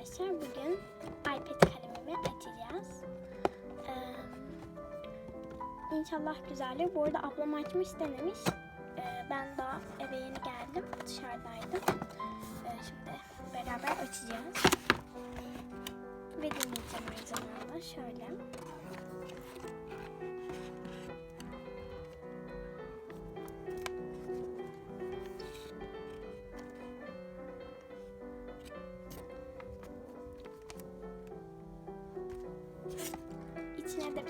arkadaşlar. Bugün iPad kalemimi açacağız. Ee, inşallah güzeldir. Bu arada ablam açmış denemiş. Ee, ben daha eve yeni geldim. Dışarıdaydım. Ee, şimdi beraber açacağız. Ve deneyeceğim aynı zamanda. Şöyle.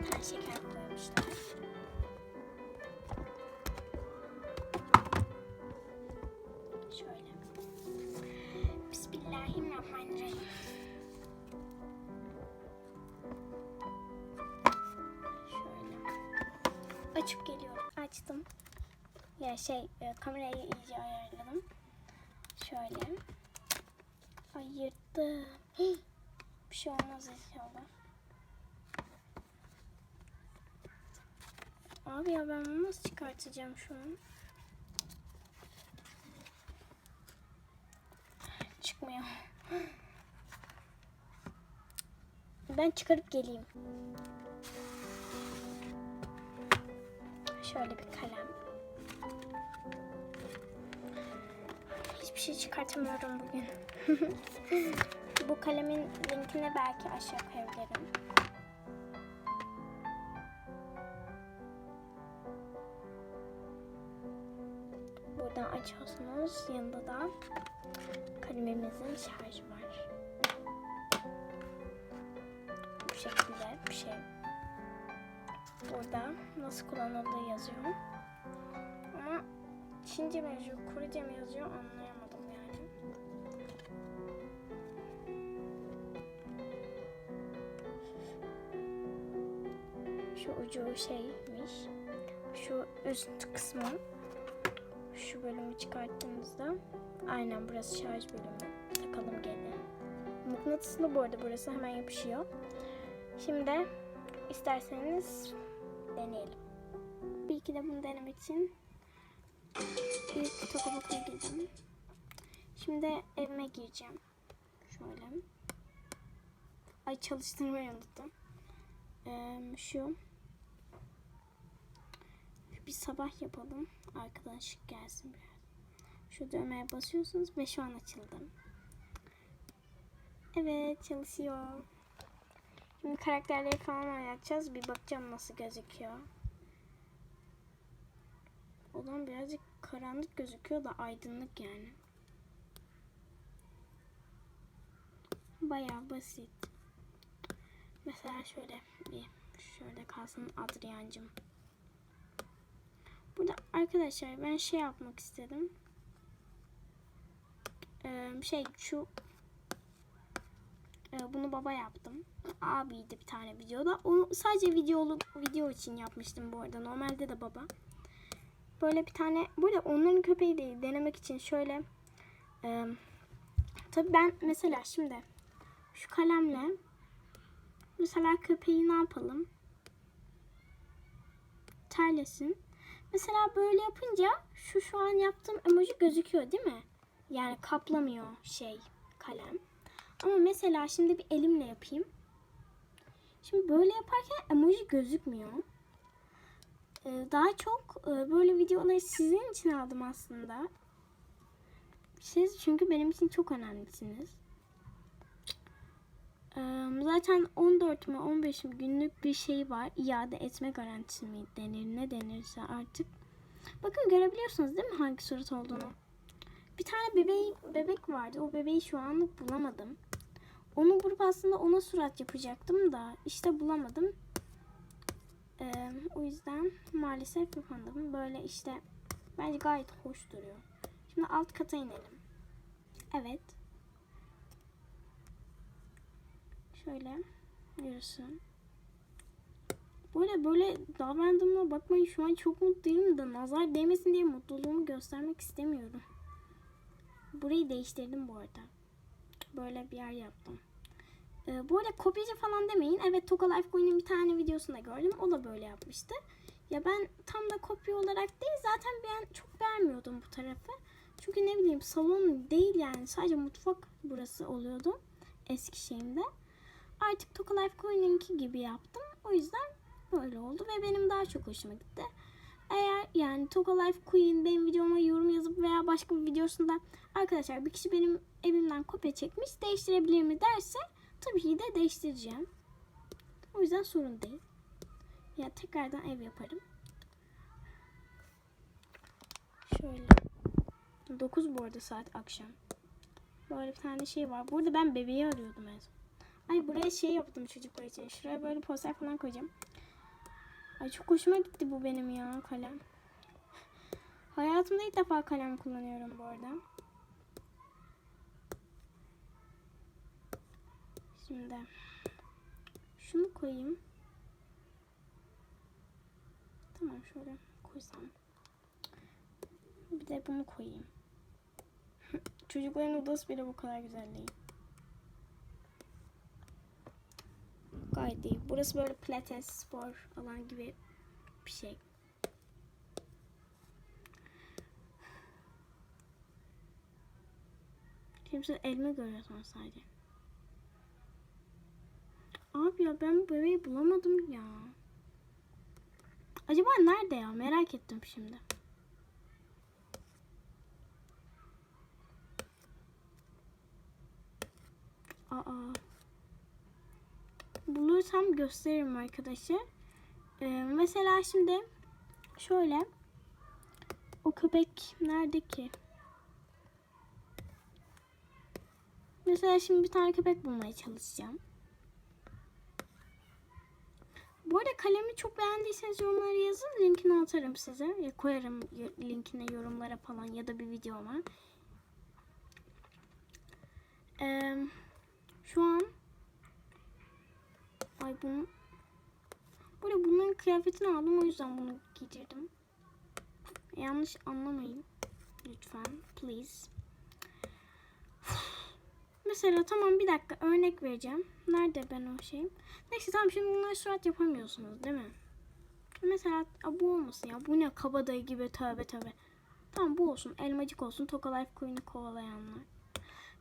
Bir tane şeker koymuşlar. Şöyle. Şöyle. Açıp geliyorum. Açtım. Ya şey e, kamerayı iyice ayarladım. Şöyle. Ayırdım. Hii, Bir şey olmaz inşallah. Abi ya ben bunu nasıl çıkartacağım şu an? Çıkmıyor. Ben çıkarıp geleyim. Şöyle bir kalem. Hiçbir şey çıkartamıyorum bugün. Bu kalemin linkini belki aşağı koyabilirim. Buradan açıyorsunuz. Yanında da kalemimizin şarjı var. Bu şekilde bir şey. Burada nasıl kullanıldığı yazıyor. Ama Çince mi yazıyor, Korece mi yazıyor anlayamadım yani. Şu ucu şeymiş. Şu üst kısmı şu bölümü çıkarttığımızda aynen burası şarj bölümü. Takalım geri. Mıknatıslı bu arada burası hemen yapışıyor. Şimdi isterseniz deneyelim. Bir iki de bunu denemek için ilk Tokaboku'ya girdim. Şimdi evime gireceğim. Şöyle. Ay çalıştırmayı unuttum. Ee, şu bir sabah yapalım. Arkadaşlık gelsin biraz. Şu düğmeye basıyorsunuz ve şu an açıldı. Evet çalışıyor. Şimdi karakterleri falan oynatacağız. Bir bakacağım nasıl gözüküyor. Olan birazcık karanlık gözüküyor da aydınlık yani. Bayağı basit. Mesela şöyle bir şöyle kalsın Adriancım. Burada arkadaşlar ben şey yapmak istedim. Ee, şey şu e, bunu baba yaptım. Abiydi bir tane videoda. Onu sadece videolu video için yapmıştım bu arada. Normalde de baba. Böyle bir tane burada onların köpeği değil denemek için şöyle e, tabii ben mesela şimdi şu kalemle mesela köpeği ne yapalım? Terlesin. Mesela böyle yapınca şu şu an yaptığım emoji gözüküyor değil mi? Yani kaplamıyor şey kalem. Ama mesela şimdi bir elimle yapayım. Şimdi böyle yaparken emoji gözükmüyor. Ee, daha çok e, böyle videoları sizin için aldım aslında. Siz çünkü benim için çok önemlisiniz. Zaten 14 mi 15 mi günlük bir şey var. İade etme garantisi mi denir ne denirse artık. Bakın görebiliyorsunuz değil mi hangi surat olduğunu. Bir tane bebeği, bebek vardı. O bebeği şu anlık bulamadım. Onu bulup aslında ona surat yapacaktım da işte bulamadım. Ee, o yüzden maalesef yapamadım. Böyle işte bence gayet hoş duruyor. Şimdi alt kata inelim. Evet. Şöyle yürüsün. Böyle böyle davrandığıma bakmayın şu an çok mutluyum da nazar değmesin diye mutluluğumu göstermek istemiyorum. Burayı değiştirdim bu arada. Böyle bir yer yaptım. Ee, bu arada kopyacı falan demeyin. Evet Toka Life Coin'in bir tane videosunda gördüm. O da böyle yapmıştı. Ya ben tam da kopya olarak değil zaten ben çok beğenmiyordum bu tarafı. Çünkü ne bileyim salon değil yani sadece mutfak burası oluyordu. eski şeyimde. Artık Toka Life Coin'inki gibi yaptım. O yüzden böyle oldu ve benim daha çok hoşuma gitti. Eğer yani Toka Life Queen benim videoma yorum yazıp veya başka bir videosunda arkadaşlar bir kişi benim evimden kopya çekmiş değiştirebilir mi derse tabii ki de değiştireceğim. O yüzden sorun değil. Ya tekrardan ev yaparım. Şöyle. 9 bu arada saat akşam. Böyle bir tane şey var. Burada ben bebeği arıyordum en son. Ay buraya şey yaptım çocuklar için. Şuraya böyle poster falan koyacağım. Ay çok hoşuma gitti bu benim ya kalem. Hayatımda ilk defa kalem kullanıyorum bu arada. Şimdi şunu koyayım. Tamam şöyle koysam. Bir de bunu koyayım. Çocukların odası bile bu kadar güzel değil. Gayet iyi. Burası böyle pilates, spor alan gibi bir şey. Şimdi sen elma görüyorsun sadece. Abi ya ben bu bebeği bulamadım ya. Acaba nerede ya? Merak ettim şimdi. Aa. Bulursam gösteririm arkadaşlar. Ee, mesela şimdi şöyle o köpek nerede ki? Mesela şimdi bir tane köpek bulmaya çalışacağım. Bu arada kalemi çok beğendiyseniz yorumlara yazın. Linkini atarım size. Ya koyarım linkine yorumlara falan ya da bir videoma. Ee, şu an bunu Böyle bunların kıyafetini aldım o yüzden bunu giydirdim. Yanlış anlamayın. Lütfen. Please. Mesela tamam bir dakika örnek vereceğim. Nerede ben o şeyim? Neyse tamam şimdi bunları surat yapamıyorsunuz değil mi? Mesela bu olmasın ya. Bu ne kabadayı gibi tövbe tövbe. Tamam bu olsun. Elmacık olsun. Toka Life Queen'i kovalayanlar.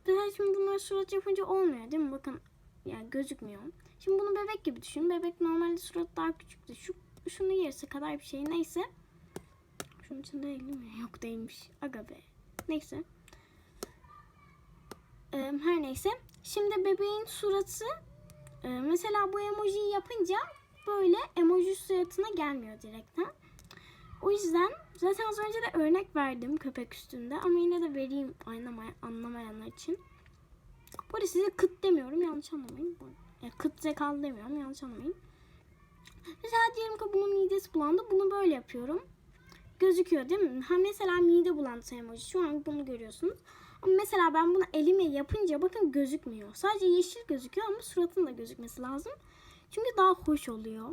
Mesela şimdi bunları surat yapınca olmuyor değil mi? Bakın yani gözükmüyor. Şimdi bunu bebek gibi düşün. Bebek normalde surat daha küçüktü. Şu şunu yarısı kadar bir şey. Neyse. Şunun içinde değil mi? Yok değilmiş. Aga be. Neyse. Ee, her neyse. Şimdi bebeğin suratı e, mesela bu emojiyi yapınca böyle emoji suratına gelmiyor direkten. O yüzden zaten az önce de örnek verdim köpek üstünde ama yine de vereyim anlamay anlamayanlar için. Bu arada size kıt demiyorum yanlış anlamayın. Bu- Ya kıt zekalı demiyorum yanlış anlamayın. Mesela diyelim ki bunun midesi bulandı bunu böyle yapıyorum. Gözüküyor değil mi? Ha mesela mide bulantısı emoji şu an bunu görüyorsunuz. Ama mesela ben bunu elimle yapınca bakın gözükmüyor. Sadece yeşil gözüküyor ama suratın da gözükmesi lazım. Çünkü daha hoş oluyor.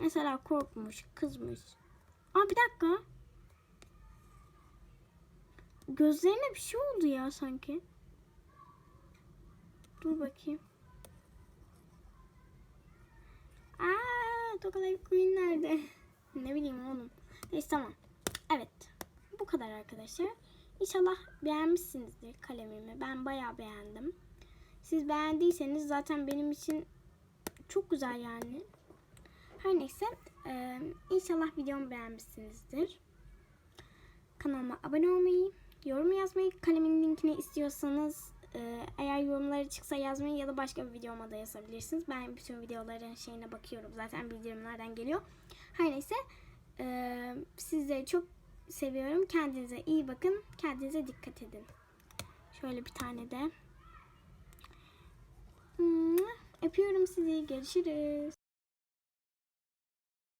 Mesela korkmuş, kızmış. Aa bir dakika. Gözlerine bir şey oldu ya sanki. Dur bakayım. Aa, Tokalayıp Queen nerede? ne bileyim oğlum. Neyse tamam. Evet. Bu kadar arkadaşlar. İnşallah beğenmişsinizdir kalemimi. Ben bayağı beğendim. Siz beğendiyseniz zaten benim için çok güzel yani. Her neyse. eee, inşallah videomu beğenmişsinizdir. Kanalıma abone olmayı, yorum yazmayı, kalemin linkini istiyorsanız eee, eğer yorumları çıksa yazmayı ya da başka bir videoma da yazabilirsiniz. Ben bütün videoların şeyine bakıyorum. Zaten bildirimlerden geliyor. Her neyse. eee, sizleri çok seviyorum. Kendinize iyi bakın. Kendinize dikkat edin. Şöyle bir tane de. Öpüyorum sizi. Görüşürüz.